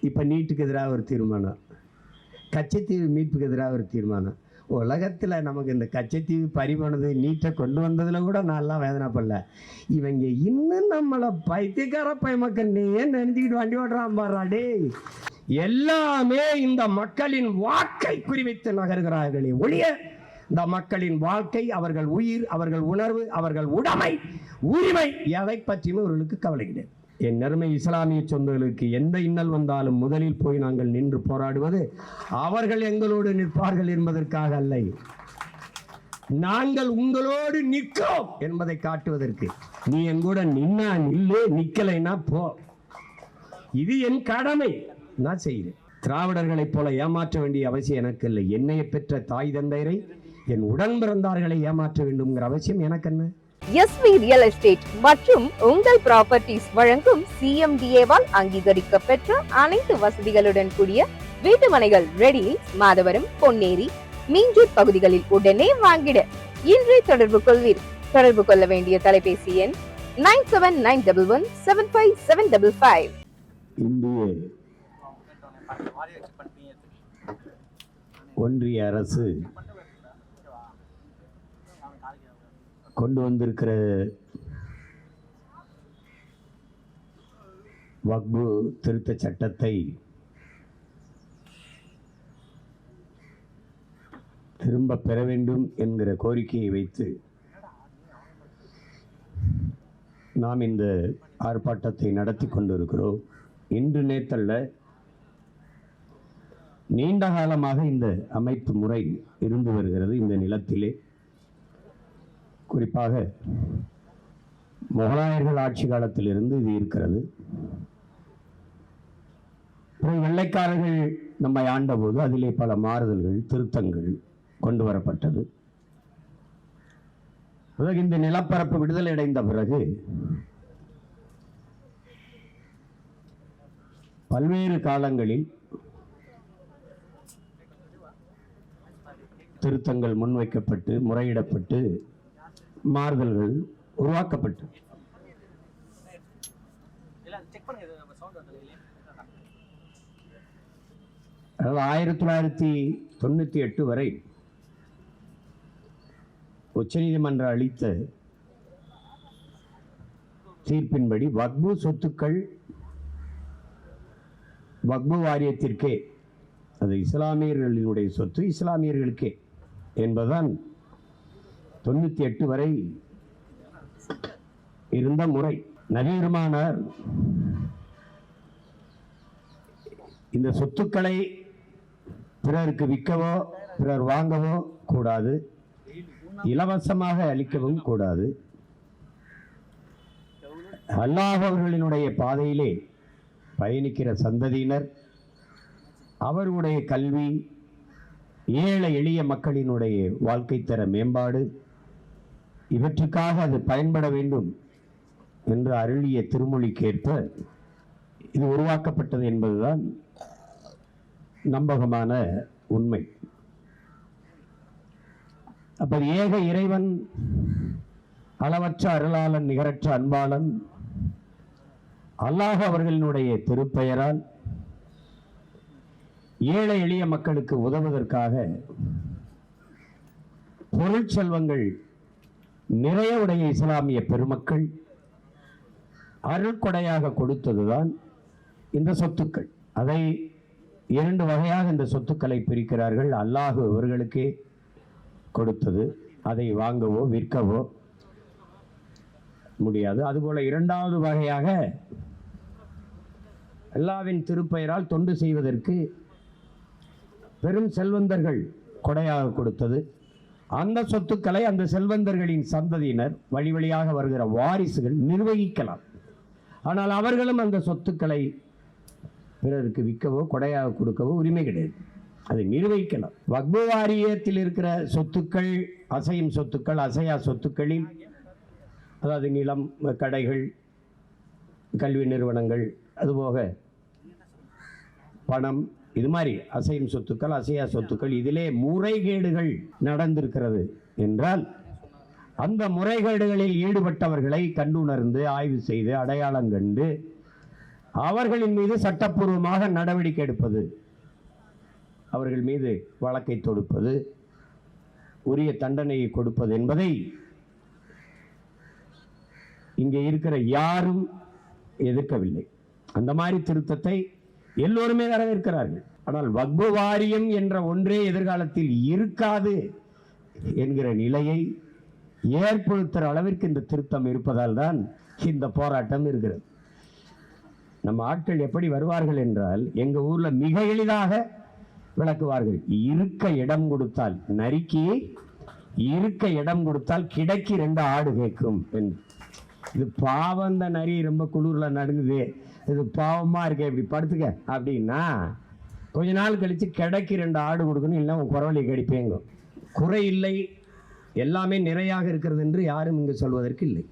இப்போ நீட்டுக்கு எதிராக ஒரு தீர்மானம். கச்சத்தீவு மீட்புக்கு எதிராக ஒரு தீர்மானம். உலகத்தில் நமக்கு இந்த கச்சத்தீவு பறிபோனது நீட்டை கொண்டு வந்ததில் கூட நான்லாம் வேதனைப்படல. இவங்க இன்னும் நம்மளை பைத்தியக்கார பயமக்கள் நீ ஏன் நினைஞ்சிக்கிட்டு வண்டி ஓட்டுறான் பாடுறாடே எல்லாமே இந்த மக்களின் வாக்கை குறிவைத்து நகர்கிறார்களே ஒழிய இந்த மக்களின் வாழ்க்கை அவர்கள் உயிர் அவர்கள் உணர்வு அவர்கள் உடைமை உரிமை எதை பற்றியும் அவர்களுக்கு கவலை கிடையாது என் நெருமை இஸ்லாமிய சொந்தங்களுக்கு எந்த இன்னல் வந்தாலும் முதலில் போய் நாங்கள் நின்று போராடுவது அவர்கள் எங்களோடு நிற்பார்கள் என்பதற்காக அல்ல. நாங்கள் உங்களோடு நிற்கிறோம் என்பதை காட்டுவதற்கு. நீ எங்கூட நின்னா நில்லு நிக்கலைன்னா போ. இது என் கடமை. நான் செய்கிறேன். திராவிடர்களைப் போல ஏமாற்ற வேண்டிய அவசியம் எனக்கு இல்லை. என்னைய பெற்ற தாய் தந்தையரை என் உடன் பிறந்தார்களை ஏமாற்ற வேண்டும்ங்கிற அவசியம் எனக்கு என்ன? எஸ்வி ரியல் எஸ்டேட் மற்றும் உங்கள் ப்ராப்பர்ட்டிஸ் வழங்கும் சிஎம்டிஏவால் அங்கீகரிக்க பெற்ற அனைத்து வசதிகளுடன் கூடிய வீட்டுமனைகள் ரெடி மாதவரம் பொன்னேரி மீஞ்சூர் பகுதிகளில் உடனே வாங்கிட. இன்றே தொடர்பு கொள்வீர். தொடர்பு கொள்ள வேண்டிய தொலைபேசி எண் nine seven nine double one seven five seven double five. ஒன்றிய அரசு கொண்டு வந்திருக்கிற வக்பு திருத்த சட்டத்தை திரும்ப பெற வேண்டும் என்கிற கோரிக்கையை வைத்து நாம் இந்த ஆர்ப்பாட்டத்தை நடத்தி கொண்டிருக்கிறோம். இன்று நேற்றல்ல நீண்ட காலமாக இந்த அமைப்பு முறை இருந்து வருகிறது. இந்த நிலத்திலே குறிப்பாக முகலாயர்கள் ஆட்சி காலத்திலிருந்து இது இருக்கிறது. வெள்ளைக்காரர்கள் நம்மை ஆண்டபோது அதிலே பல மாறுதல்கள் திருத்தங்கள் கொண்டு வரப்பட்டது. பிறகு இந்த நிலப்பரப்பு விடுதலை அடைந்த பிறகு பல்வேறு காலங்களில் திருத்தங்கள் முன்வைக்கப்பட்டு முறையிடப்பட்டு மாறுதல்கள் உருவாக்கப்பட்டு. அதாவது ஆயிரத்தி தொள்ளாயிரத்தி தொண்ணூற்றி எட்டு வரை உச்சநீதிமன்றம் அளித்த தீர்ப்பின்படி வக்பு சொத்துக்கள் வக்பு வாரியத்திற்கே அது இஸ்லாமியர்களினுடைய சொத்து இஸ்லாமியர்களுக்கே என்பதுதான் தொண்ணூற்றி எட்டு வரை இருந்த முறை நவீனமானார். இந்த சொத்துக்களை பிறருக்கு விற்கவோ பிறர் வாங்கவோ கூடாது. இலவசமாக அளிக்கவும் கூடாது. அல்லாஹ் அவர்களினுடைய பாதையிலே பயணிக்கிற சந்ததியினர் அவர்களுடைய கல்வி ஏழை எளிய மக்களினுடைய வாழ்க்கை தர மேம்பாடு இவற்றுக்காக அது பயன்பட வேண்டும் என்று அருளிய திருமொழிக்கேற்ப இது உருவாக்கப்பட்டது என்பதுதான் நம்பகமான உண்மை. அப்ப ஏக இறைவன் அளவற்ற அருளாளன் நிகரற்ற அன்பாளன் அல்லாஹ் அவர்களினுடைய திருப்பெயரால் ஏழை எளிய மக்களுக்கு உதவுவதற்காக பொருள் செல்வங்கள் நிறைய உடைய இஸ்லாமிய பெருமக்கள் அருள்கொடையாக கொடுத்ததுதான் இந்த சொத்துக்கள். அதை இரண்டு வகையாக இந்த சொத்துக்களை பிரிக்கிறார்கள். அல்லாஹு இவர்களுக்கே கொடுத்தது. அதை வாங்கவோ விற்கவோ முடியாது. அதுபோல் இரண்டாவது வகையாக அல்லாவின் திருப்பெயரால் தொண்டு செய்வதற்கு பெரும் செல்வந்தர்கள் கொடையாக கொடுத்தது. அந்த சொத்துக்களை அந்த செல்வந்தர்களின் சந்ததியினர் வழி வழியாக வருகிற வாரிசுகள் நிர்வகிக்கலாம். ஆனால் அவர்களும் அந்த சொத்துக்களை பிறருக்கு விற்கவோ கொடையாக கொடுக்கவோ உரிமை கிடையாது. அதை நிர்வகிக்கலாம். வக்பு வாரியத்தில் இருக்கிற சொத்துக்கள் அசையும் சொத்துக்கள் அசையா சொத்துக்களில் அதாவது நிலம் கடைகள் கல்வி நிறுவனங்கள் அதுபோக பணம் இது மாதிரி அசையும் சொத்துக்கள் அசையா சொத்துக்கள் இதிலே முறைகேடுகள் நடந்திருக்கிறது என்றால் அந்த முறைகேடுகளில் ஈடுபட்டவர்களை கண்டுணர்ந்து ஆய்வு செய்து அடையாளம் கண்டு அவர்களின் மீது சட்டப்பூர்வமாக நடவடிக்கை எடுப்பது அவர்கள் மீது வழக்கை தொடுப்பது உரிய தண்டனையை கொடுப்பது என்பதை இங்கே இருக்கிற யாரும் எதிர்க்கவில்லை. அந்த மாதிரி திருத்தத்தை எல்லோருமே வரவேற்கிறார்கள். ஆனால் வக்பு வாரியம் என்ற ஒன்றே எதிர்காலத்தில் இருக்காது என்கிற நிலையை ஏற்படுத்துகிற அளவிற்கு இந்த திருத்தம் இருப்பதால் தான் இந்த போராட்டம் இருக்கிறது. நம்ம ஆட்கள் எப்படி வருவார்கள் என்றால் எங்க ஊர்ல மிக எளிதாக விளக்குவார்கள். இருக்க இடம் கொடுத்தால் நரிக்கு இருக்க இடம் கொடுத்தால் கிடைக்கு ரெண்டு ஆடு கேட்கும். என்று இது பாவம் இந்த நரி ரொம்ப குளிர்ல நடுங்குது. இது பாவமாக இருக்கே இப்படி படுத்துக்க அப்படின்னா கொஞ்ச நாள் கழித்து கிடைக்கு ரெண்டு ஆடு கொடுக்கணும் இல்லை உன் குறவழி கடிப்பேங்கும் குறை இல்லை. எல்லாமே நிறையாக இருக்கிறது என்று யாரும் இங்கு சொல்வதற்கு இல்லை.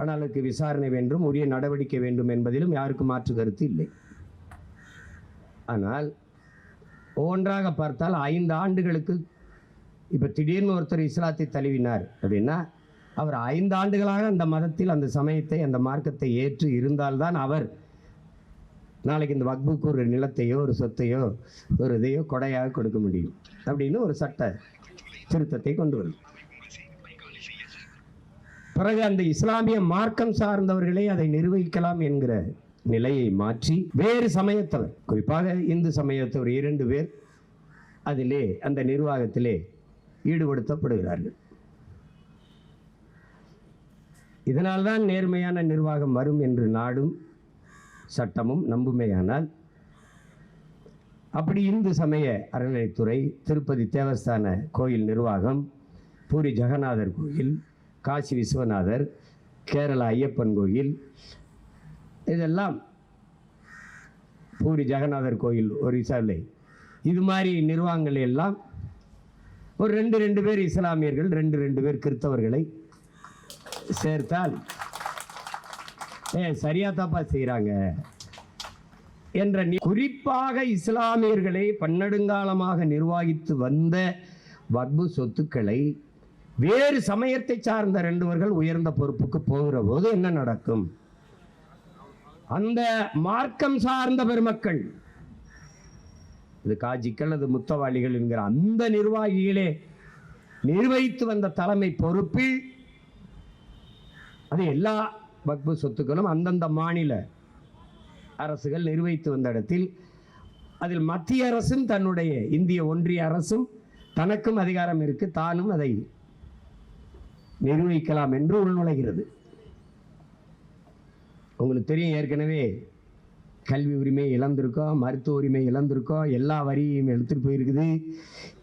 ஆனால் அதுக்கு விசாரணை வேண்டும் உரிய நடவடிக்கை வேண்டும் என்பதிலும் யாருக்கும் மாற்று கருத்து இல்லை. ஆனால் ஒவ்வொன்றாக பார்த்தால் ஐந்து ஆண்டுகளுக்கு இப்போ திடீர்னு ஒருத்தர் இஸ்லாத்தை தழுவினார் அப்படின்னா அவர் ஐந்து ஆண்டுகளாக அந்த மதத்தில் அந்த சமயத்தை அந்த மார்க்கத்தை ஏற்று இருந்தால்தான் அவர் நாளைக்கு இந்த வக்புக்கு ஒரு நிலத்தையோ ஒரு சொத்தையோ ஒரு இதையோ கொடையாக கொடுக்க முடியும். அப்படின்னு ஒரு சட்ட திருத்தத்தை கொண்டு வரும் பிறகு அந்த இஸ்லாமிய மார்க்கம் சார்ந்தவர்களே அதை நிர்வகிக்கலாம் என்கிற நிலையை மாற்றி வேறு சமயத்தவர் குறிப்பாக இந்து சமயத்தவர் இரண்டு பேர் அதிலே அந்த நிர்வாகத்திலே ஈடுபடுத்தப்படுகிறார்கள். இதனால்தான் நேர்மையான நிர்வாகம் வரும் என்று நாடும் சட்டமும் நம்புமையானால் அப்படி இந்து சமய அறநிலைத்துறை திருப்பதி தேவஸ்தான கோயில் நிர்வாகம் பூரி ஜெகநாதர் கோயில் காசி விஸ்வநாதர் கேரளா ஐயப்பன் கோயில் இதெல்லாம் பூரி ஜெகநாதர் கோயில் ஒரிசாவில். இது மாதிரி நிர்வாகங்கள் எல்லாம் ஒரு ரெண்டு ரெண்டு பேர் இஸ்லாமியர்கள் ரெண்டு ரெண்டு பேர் கிறித்தவர்களை சேர்த்தால் ஏ சரியாதாப்பா செய்கிறாங்க என்ற குறிப்பாக இஸ்லாமியர்களை பன்னெடுங்காலமாக நிர்வகித்து வந்த வக்பு சொத்துக்களை வேறு சமயத்தை சார்ந்த ரெண்டுவர்கள் உயர்ந்த பொறுப்புக்கு போகிற போது என்ன நடக்கும்? அந்த மார்க்கம் சார்ந்த பெருமக்கள் இது காஜிக்கள் அது முத்தவாளிகள் என்கிற அந்த நிர்வாகிகளே நிர்வகித்து வந்த தலைமை பொறுப்பில் அது எல்லா வக்பு சொத்துக்களும் அந்தந்த மாநில அரசுகள் நிர்வகித்து வந்த இடத்தில் அதில் மத்திய அரசும் தன்னுடைய இந்திய ஒன்றிய அரசும் தனக்கும் அதிகாரம் இருக்கு தானும் அதை நிர்வகிக்கலாம் என்று உள்நுழைகிறது. உங்களுக்கு தெரியும் ஏற்கனவே கல்வி உரிமை இழந்திருக்கோம் மருத்துவ உரிமை இழந்திருக்கோம் எல்லா வரியையும் எடுத்துட்டு போயிருக்குது.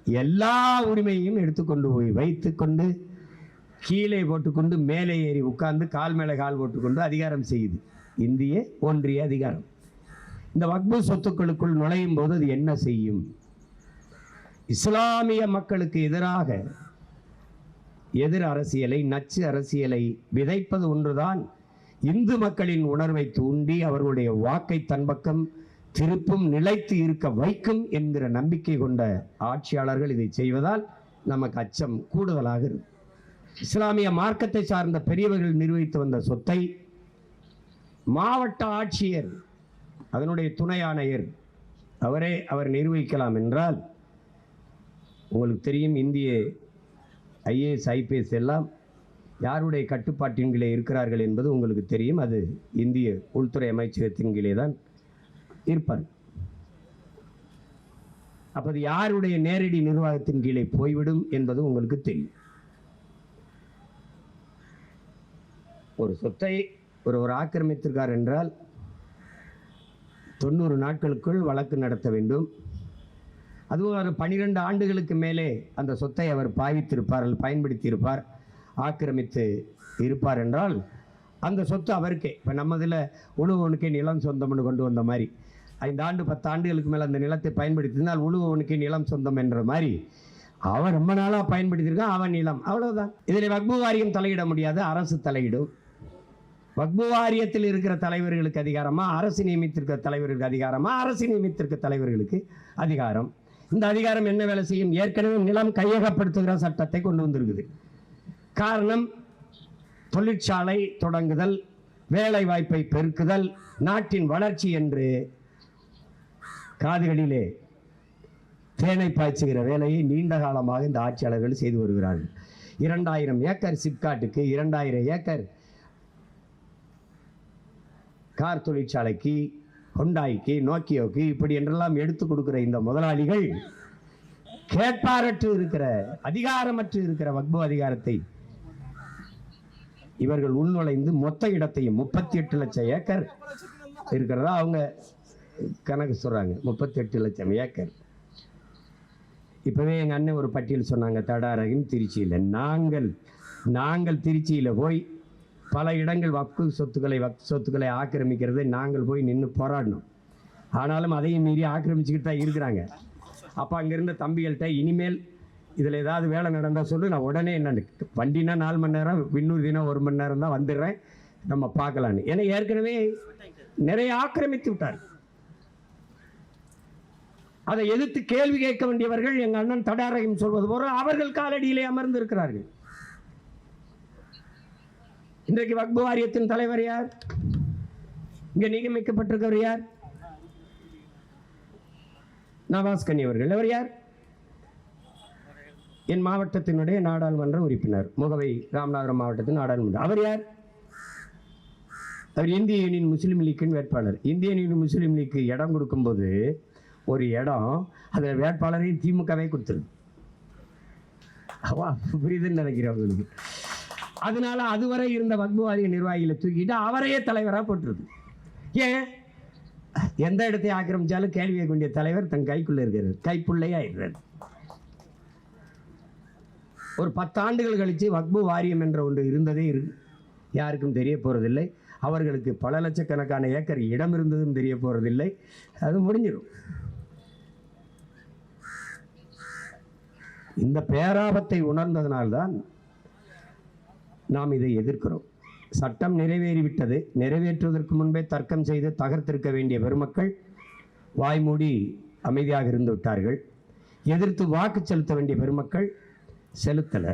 எல்லா உரிமையும் எடுத்துக்கொண்டு போய் வைத்துக்கொண்டு கீழே போட்டுக்கொண்டு மேலே ஏறி உட்கார்ந்து கால் மேலே கால் போட்டுக்கொண்டு அதிகாரம் செய்யுது. இந்திய ஒன்றிய அதிகாரம். இந்த வக்பு சொத்துக்களுக்குள் நுழையும் போது அது என்ன செய்யும்? இஸ்லாமிய மக்களுக்கு எதிராக எதிர் அரசியலை நச்சு அரசியலை விதைப்பது ஒன்றுதான். இந்து மக்களின் உணர்வை தூண்டி அவர்களுடைய வாக்கை தன் பக்கம் திருப்பும் நிலைத்து இருக்க வைக்கும் என்கிற நம்பிக்கை கொண்ட ஆட்சியாளர்கள் இதை செய்வதால் நமக்கு அச்சம் கூடுதலாக இருக்கும். இஸ்லாமிய மார்க்கத்தை சார்ந்த பெரியவர்கள் நிர்வகித்து வந்த சொத்தை மாவட்ட ஆட்சியர் அதனுடைய துணை ஆணையர் அவரே அவர் நிர்வகிக்கலாம் என்றால் உங்களுக்கு தெரியும் இந்திய ஐஏஎஸ் ஐபிஎஸ் எல்லாம் யாருடைய கட்டுப்பாட்டின் கீழே இருக்கிறார்கள் என்பது உங்களுக்கு தெரியும். அது இந்திய உள்துறை அமைச்சகத்தின் கீழே தான் இருப்பார் அப்ப அது யாருடைய நேரடி நிர்வாகத்தின் கீழே போய்விடும் என்பது உங்களுக்கு தெரியும். ஒரு சொத்தை ஒருவர் ஆக்கிரமித்திருக்கார் என்றால் தொண்ணூறு நாட்களுக்குள் வழக்கு நடத்த வேண்டும். அதுவும் ஒரு பனிரெண்டு ஆண்டுகளுக்கு மேலே அந்த சொத்தை அவர் பாவித்திருப்பார் அல்லது பயன்படுத்தியிருப்பார் ஆக்கிரமித்து இருப்பார் என்றால் அந்த சொத்து அவருக்கே. இப்போ நம்மதில் உழுவனுக்கே நிலம் சொந்தம்னு கொண்டு வந்த மாதிரி ஐந்து ஆண்டு பத்து ஆண்டுகளுக்கு மேலே அந்த நிலத்தை பயன்படுத்தினால் உழுவனுக்கே நிலம் சொந்தம் என்ற மாதிரி அவன் ரொம்ப நாளாக பயன்படுத்தியிருக்கான் அவன் நிலம். அவ்வளோதான் இதில் வக்பு வாரியம் தலையிட முடியாது அரசு தலையிடும். வக்பு வாரியத்தில் இருக்கிற தலைவர்களுக்கு அதிகாரமா அரசு நியமித்திருக்கிற தலைவர்களுக்கு அதிகாரமா அரசு நியமித்திருக்க தலைவர்களுக்கு அதிகாரம். இந்த அதிகாரம் என்ன வேலை செய்யும்? ஏற்கனவே நிலம் கையகப்படுத்துகிற சட்டத்தை கொண்டு வந்திருக்குது. காரணம் தொழிற்சாலை தொடங்குதல் வேலை வாய்ப்பை பெருக்குதல் நாட்டின் வளர்ச்சி என்று காதுகளிலே தேனை பாய்ச்சுகிற வேலையை நீண்ட காலமாக இந்த ஆட்சியாளர்கள் செய்து வருகிறார்கள். இரண்டாயிரம் ஏக்கர் சிப்காட்டுக்கு இரண்டாயிரம் ஏக்கர் கார் தொழிற்சாலைக்கு ஹொண்டாய்க்கு நோக்கியோக்கு இப்படி என்றெல்லாம் எடுத்து கொடுக்கிற இந்த முதலாளிகள் கேட்பாரற்று இருக்கிற அதிகாரமற்று இருக்கிற வக்பு அதிகாரத்தை இவர்கள் உள்நுழைந்து மொத்த இடத்தையும் முப்பத்தி எட்டு லட்சம் ஏக்கர் இருக்கிறதா அவங்க கணக்கு சொல்கிறாங்க முப்பத்தி எட்டு லட்சம் ஏக்கர். இப்போவே எங்கள் அண்ணன் ஒரு பட்டியல் சொன்னாங்க தடாரகின் திருச்சியில். நாங்கள் நாங்கள் திருச்சியில் போய் பல இடங்கள் வக்கு சொத்துக்களை வக்கு சொத்துக்களை ஆக்கிரமிக்கிறதை நாங்கள் போய் நின்று போராடினோம். ஆனாலும் அதையும் மீறி ஆக்கிரமிச்சுக்கிட்டு தான் இருக்கிறாங்க. அப்போ அங்கே இருந்த தம்பிகள்கிட்ட இனிமேல் இதில் ஏதாவது வேலை நடந்தால் சொல்லு நான் உடனே என்னென்னு வண்டினா நாலு மணி நேரம் விண்ணூர் தினம் ஒரு மணி நேரம் தான் வந்துடுறேன். நம்ம பார்க்கலான்னு ஏன்னா ஏற்கனவே நிறைய ஆக்கிரமித்து விட்டார். அதை எதிர்த்து கேள்வி கேட்க வேண்டியவர்கள் எங்கள் அண்ணன் தடாரகம் சொல்வது போல அவர்கள் காலடியிலே அமர்ந்து இருக்கிறார்கள் இன்றைக்கு வக்பு வாரியத்தின் தலைவர் யார்? இங்க நியமிக்கப்பட்டிருக்கவர் யார்? நவாஸ் கனி அவர்கள். அவர் யார்? என் மாவட்டத்தினுடைய நாடாளுமன்ற உறுப்பினர் முகவை ராமநாதபுரம் மாவட்டத்தின் நாடாளுமன்ற. அவர் யார்? அவர் இந்திய யூனியன் முஸ்லீம் லீக்கின் வேட்பாளர். இந்திய யூனியன் முஸ்லீம் லீக்கு இடம் கொடுக்கும்போது ஒரு இடம் அதில் வேட்பாளரையும் திமுகவே கொடுத்துருது. அவா புரியுதுன்னு நினைக்கிறேன் அவங்களுக்கு அதனால அதுவரை இருந்த வக்புவாரிய நிர்வாகிகளை தூக்கிட்டு அவரையே தலைவராக போட்டுருது. ஏன்? எந்த இடத்தை ஆக்கிரமிச்சாலும் கேள்வி கொண்டிய தலைவர் தன் கைக்குள்ள இருக்கிறார். கைப்புள்ளையாக இருக்கிறார் ஒரு பத்தாண்டுகள் கழித்து வக்பு வாரியம் என்ற ஒன்று இருந்ததே இருக்கு யாருக்கும் தெரிய போறதில்லை. அவர்களுக்கு பல லட்சக்கணக்கான ஏக்கர் இடம் இருந்ததும் தெரிய போறதில்லை. அது முடிஞ்சிடும். இந்த பேராபத்தை உணர்ந்ததனால்தான் நாம் இதை எதிர்க்கிறோம். சட்டம் நிறைவேறிவிட்டது. நிறைவேற்றுவதற்கு முன்பே தர்க்கம் செய்து தகர்த்திருக்க வேண்டிய பெருமக்கள் வாய்மூடி அமைதியாக இருந்து விட்டார்கள். எதிர்த்து வாக்கு செலுத்த வேண்டிய பெருமக்கள் செலுத்தலை.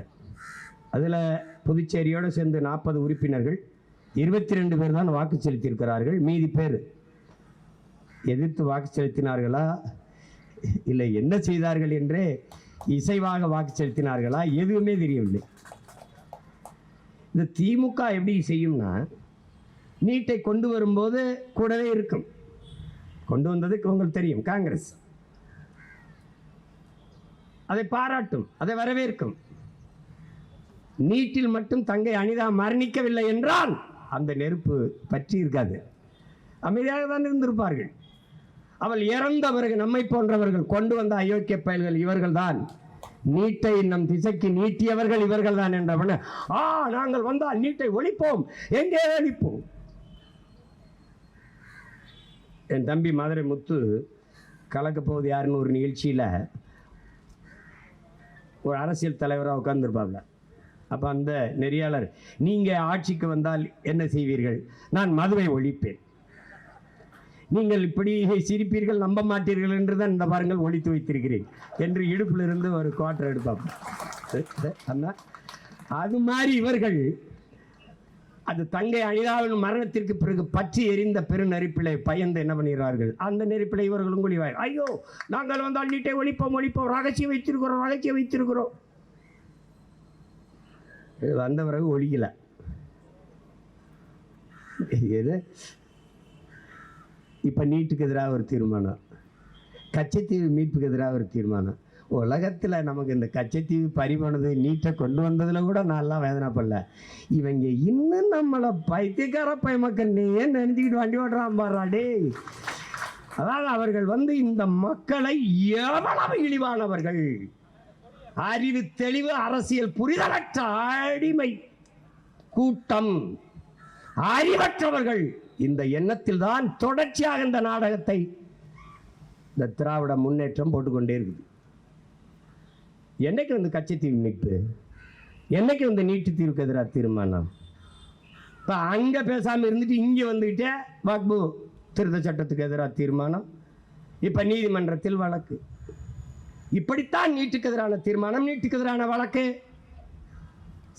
அதில் புதுச்சேரியோடு சேர்ந்து நாற்பது உறுப்பினர்கள் இருபத்தி ரெண்டு பேர் தான் வாக்கு செலுத்தியிருக்கிறார்கள். மீதி பேர் எதிர்த்து வாக்கு செலுத்தினார்களா? இல்லை என்ன செய்தார்கள் என்றே இசைவாக வாக்கு செலுத்தினார்களா? எதுவுமே தெரியவில்லை. இந்த திமுக எப்படி செய்யும்னா நீட்டை கொண்டு வரும்போது கூடவே இருக்கும். கொண்டு வந்ததுக்கு உங்களுக்கு தெரியும் காங்கிரஸ். அதை பாராட்டும் அதை வரவேற்கும். நீட்டில் மட்டும் தங்கை அனிதா மரணிக்கவில்லை என்றால் அந்த நெருப்பு பற்றி இருக்காது. அமைதியாக தான் இருந்திருப்பார்கள். அவள் இறந்த பிறகு நம்மை போன்றவர்கள் கொண்டு வந்த அயோக்கிய பயல்கள் இவர்கள்தான். நீட்டை நம் திசைக்கு நீட்டியவர்கள் இவர்கள் தான் என்றவன. ஆ நாங்கள் வந்தால் நீட்டை ஒழிப்போம். எங்கே ஒழிப்போம்? என் தம்பி மதுரை முத்து கலக்க போகுது யாருன்னு ஒரு நிகழ்ச்சியில் ஒரு அரசியல் தலைவராக உட்கார்ந்துருப்பாப்ல. அப்போ அந்த நெறியாளர் நீங்கள் ஆட்சிக்கு வந்தால் என்ன செய்வீர்கள்? நான் மதுவை ஒழிப்பேன். நீங்கள் இப்படி சிரிப்பீர்கள் நம்ப மாட்டீர்கள் என்று தான் இந்த பாருங்கள் ஒழித்து வைத்திருக்கிறேன். என்று இடுப்பிலிருந்து ஒரு குவார்டர் எடுப்பாங்க. அண்ணா. அது மாதிரி இவர்கள் அது தங்கை அனிதாவின் மரணத்திற்கு பிறகு பற்றி எரிந்த பெருநெருப்பிலை பயந்து என்ன பண்ணுகிறார்கள் அந்த நெருப்பிலை இவர்களும் குழிவாய் ஐயோ நாங்கள் வந்து அள்ளிட்டே ஒழிப்போம் ஒழிப்போம் ரகசியம் வைத்திருக்கிறோம் ரகசியம் வைத்திருக்கிறோம். வந்த பிறகு ஒழிக்கல. எது? இப்போ நீட்டுக்கு எதிராக ஒரு தீர்மானம். கச்சத்தீவு மீட்புக்கு எதிராக ஒரு தீர்மானம். உலகத்தில் நமக்கு இந்த கச்சத்தீவு பறிபோனது நீட்டை கொண்டு வந்ததில் கூட நான்லாம் வேதனைப்படல. இவங்க இன்னும் நம்மளை பைத்தியக்கார பயமக்கள் நீ ஏன் நினைச்சுக்கிட்டு வண்டி ஓடுறான் பாடுறாடே அதாவது அவர்கள் வந்து இந்த மக்களை எவ்வளவு இழிவானவர்கள். அறிவு தெளிவு அரசியல் புரிதலற்ற அடிமை கூட்டம். அறிவற்றவர்கள். இந்த எண்ணத்தில் தான் தொடர்ச்சியாக இந்த நாடகத்தை இந்த திராவிட முன்னேற்றம் போட்டுக்கொண்டே இருக்குது. என்னைக்கு வந்து கச்சத்தீவு மீட்பு? என்னைக்கு வந்து நீட்டு தீர்வுக்கு எதிராக தீர்மானம்? இப்போ அங்கே பேசாமல் இருந்துட்டு இங்கே வந்துக்கிட்டே வாக்பு திருத்த சட்டத்துக்கு எதிராக தீர்மானம்? இப்போ நீதிமன்றத்தில் வழக்கு. இப்படித்தான் நீட்டுக்கு எதிரான தீர்மானம் நீட்டுக்கு எதிரான வழக்கு.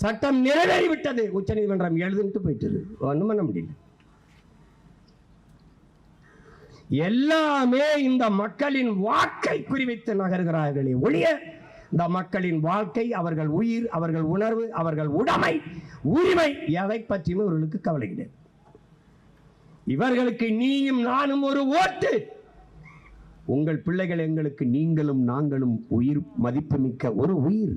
சட்டம் நிறைவேறிவிட்டது. உச்சநீதிமன்றம் எழுதுன்ட்டு போயிட்டு ஒன்றும் பண்ண முடியல. எல்லாமே இந்த மக்களின் வாக்கை குறிவைத்து நகர்கிறார்களே ஒழிய இந்த மக்களின் வாழ்க்கை அவர்கள் உயிர் அவர்கள் உணர்வு அவர்கள் உடைமை உரிமை எதை பற்றியும் இவர்களுக்கு கவலை கிடையாது இவர்களுக்கு நீயும் நானும் ஒரு ஓட்டு. உங்கள் பிள்ளைகள் எங்களுக்கு நீங்களும் நாங்களும் உயிர் மதிப்புமிக்க ஒரு உயிர்.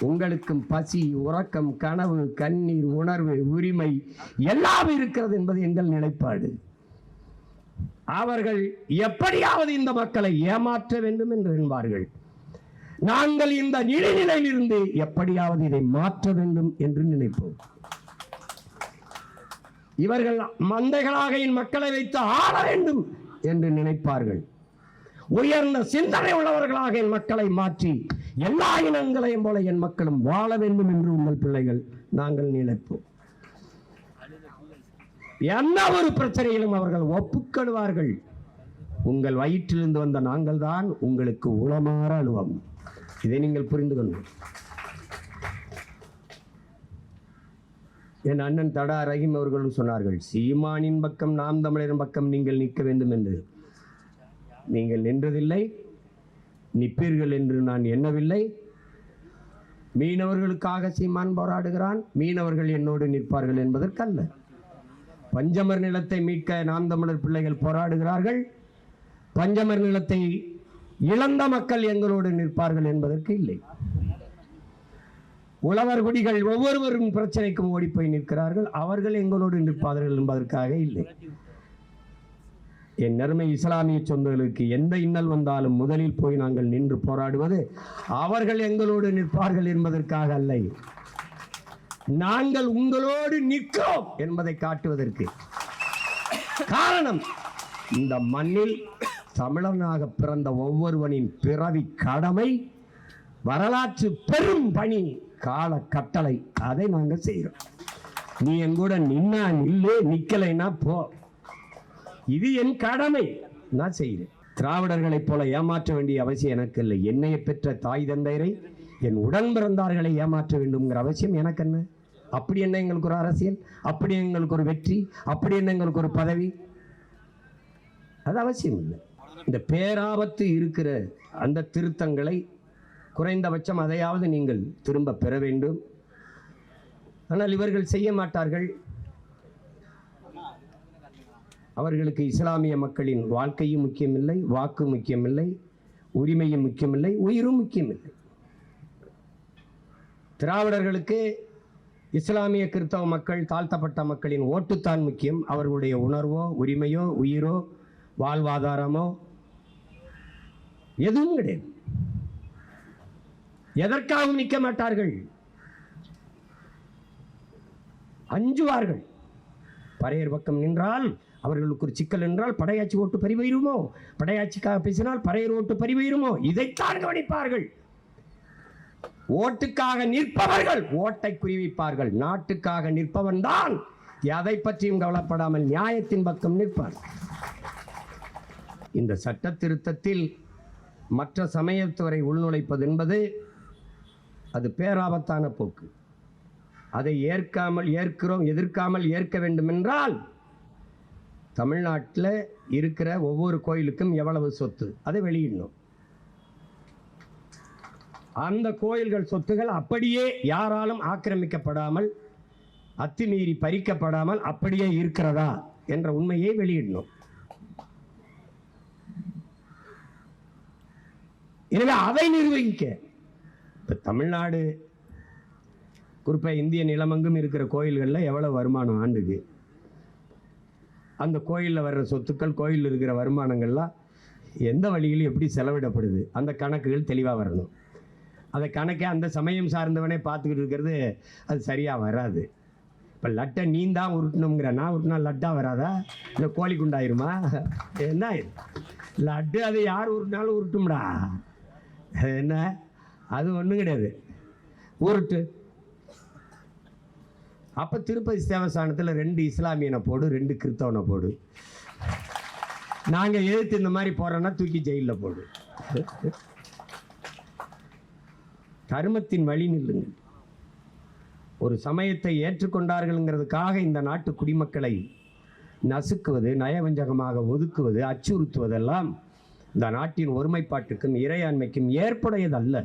உங்களுக்கும் பசி உறக்கம் கனவு கண்ணீர் உணர்வு உரிமை எல்லாம் இருக்கிறது என்பது எங்கள் நிலைப்பாடு. அவர்கள் எப்படியாவது இந்த மக்களை ஏமாற்ற வேண்டும் என்று என்பார்கள். நாங்கள் இந்த நிலையிலிருந்து எப்படியாவது இதை மாற்ற வேண்டும் என்று நினைப்போம். இவர்கள் மந்தைகளாக என் மக்களை வைத்து ஆள வேண்டும் என்று நினைப்பார்கள். உயர்ந்த சிந்தனை உள்ளவர்களாக என் மக்களை மாற்றி எல்லா இனங்களையும் போல என் மக்களும் வாழ வேண்டும் என்று உங்கள் பிள்ளைகள் நாங்கள் நினைப்போம். எந்த ஒரு பிரச்சனையிலும் அவர்கள் ஒப்புக்கொள்வார்கள். உங்கள் வயிற்றிலிருந்து வந்த நாங்கள் தான் உங்களுக்கு உளமாற அனுபவம் இதை நீங்கள் புரிந்து கொள்ளும் என் அண்ணன் தடா ரஹீம் அவர்களும் சொன்னார்கள் சீமானின் பக்கம் நாம் தமிழரின் பக்கம் நீங்கள் நிற்க வேண்டும் என்று. நீங்கள் நின்றதில்லை நிற்பீர்கள் என்று நான் எண்ணவில்லை. மீனவர்களுக்காக சீமான் போராடுகிறான் மீனவர்கள் என்னோடு நிற்பார்கள் என்பதற்கல்ல. பஞ்சமர் நிலத்தை மீட்க நாம் தமிழர் பிள்ளைகள் போராடுகிறார்கள். பஞ்சமர் நிலத்தை இழந்த மக்கள் எங்களோடு நிற்பார்கள் என்பதற்கு இல்லை. உழவர் குடிகள் ஒவ்வொருவரும் பிரச்சனைக்கும் ஓடிப்போய் நிற்கிறார்கள். அவர்கள் எங்களோடு நிற்பார்கள் என்பதற்காக இல்லை. என் நறுமை இஸ்லாமிய சொந்தங்களுக்கு எந்த இன்னல் வந்தாலும் முதலில் போய் நாங்கள் நின்று போராடுவது அவர்கள் எங்களோடு நிற்பார்கள் என்பதற்காக அல்ல. நாங்கள் உங்களோடு நிற்கிறோம் என்பதை காட்டுவதற்கு காரணம் இந்த மண்ணில் தமிழனாக பிறந்த ஒவ்வொருவனின் பிறவி கடமை வரலாற்று பெரும் பணி கால கட்டளை. அதை நாங்கள் செய்கிறோம். நீ என் கூட நின்னா நில்லு நிக்கலைன்னா போ. இது என் கடமை. நான் செய்கிறேன். திராவிடர்களைப் போல ஏமாற்ற வேண்டிய அவசியம் எனக்கு இல்லை. என்னைய பெற்ற தாய் தந்தையரை என் உடன் பிறந்தார்களை ஏமாற்ற வேண்டும்ங்கிற அவசியம் எனக்கு என்ன? அப்படி என்ன எங்களுக்கு ஒரு அரசியல்? அப்படி எங்களுக்கு ஒரு வெற்றி? அப்படி என்ன எங்களுக்கு ஒரு பதவி? அது அவசியம் இல்லை. இந்த பேராபத்து இருக்கிற அந்த திருத்தங்களை குறைந்தபட்சம் அதையாவது நீங்கள் திரும்ப பெற வேண்டும். ஆனால் இவர்கள் செய்ய மாட்டார்கள். அவர்களுக்கு இஸ்லாமிய மக்களின் வாழ்க்கையும் முக்கியமில்லை வாக்கு முக்கியமில்லை உரிமையும் முக்கியமில்லை உயிரும் முக்கியமில்லை. திராவிடர்களுக்கு இஸ்லாமிய கிறிஸ்தவ மக்கள் தாழ்த்தப்பட்ட மக்களின் ஓட்டுத்தான் முக்கியம். அவர்களுடைய உணர்வோ உரிமையோ உயிரோ வாழ்வாதாரமோ எதுவும் கிடையாது. எதற்காகவும் நிற்க மாட்டார்கள்? அஞ்சுவார்கள். பறையர் பக்கம் நின்றால் அவர்களுக்கு ஒரு சிக்கல் என்றால் படையாச்சி ஓட்டு பறிவயிருமோ படையாட்சிக்காக பேசினால் பறையர் ஓட்டு பறிவயிருமோ இதைத்தான் கவனிப்பார்கள். ஓட்டுக்காக நிற்பவர்கள் ஓட்டை குறிவிப்பார்கள் நாட்டுக்காக நிற்பவன் தான் எதை பற்றியும் கவலைப்படாமல் நியாயத்தின் பக்கம் நிற்பார். இந்த சட்ட திருத்தத்தில் மற்ற சமயத்துவரை உள்நுழைப்பது என்பது அது பேராபத்தான போக்கு. அதை ஏற்காமல் ஏற்கிறோம் எதிர்க்காமல் ஏற்க வேண்டுமென்றால் தமிழ்நாட்டில் இருக்கிற ஒவ்வொரு கோயிலுக்கும் எவ்வளவு சொத்து? அதை வெளியிடணும். அந்த கோயில்கள் சொத்துகள் அப்படியே யாராலும் ஆக்கிரமிக்கப்படாமல் அத்துமீறி பறிக்கப்படாமல் அப்படியே இருக்கிறதா என்ற உண்மையை வெளியிடணும். எனவே அதை நிர்வகிக்க இப்போ தமிழ்நாடு குறிப்பாக இந்திய நிலமங்கும் இருக்கிற கோயில்களில் எவ்வளோ வருமானம் ஆண்டுக்கு அந்த கோயிலில் வர்ற சொத்துக்கள் கோயிலில் இருக்கிற வருமானங்கள்லாம் எந்த வழியிலும் எப்படி செலவிடப்படுது? அந்த கணக்குகள் தெளிவாக வரணும். அதை கணக்கை அந்த சமயம் சார்ந்தவனே பார்த்துக்கிட்டு இருக்கிறது அது சரியாக வராது. இப்போ லட்டை நீ தான் உருட்டணுங்கிற நான் உருட்டினா லட்டாக வராதா? இல்லை கோழி குண்டாயிருமா? என்ன? லட்டு அது யார் உருட்டினாலும் உருட்டும்டா. என்ன? அது ஒன்றும் கிடையாது. உருட்டு. அப்போ திருப்பதி சேவசானத்தில் ரெண்டு இஸ்லாமியனை போடு ரெண்டு கிறித்தவனை போடு. நாங்கள் எதிர்த்து இந்த மாதிரி போகிறோன்னா தூக்கி ஜெயிலில் போடு. தர்மத்தின் வழி நில்லுங்கள். ஒரு சமயத்தை ஏற்றுக்கொண்டார்கள்ங்கிறதுக்காக இந்த நாட்டு குடிமக்களை நசுக்குவது நயவஞ்சகமாக ஒதுக்குவது அச்சுறுத்துவதெல்லாம் இந்த நாட்டின் ஒருமைப்பாட்டுக்கும் இறையாண்மைக்கும் ஏற்புடையதல்ல.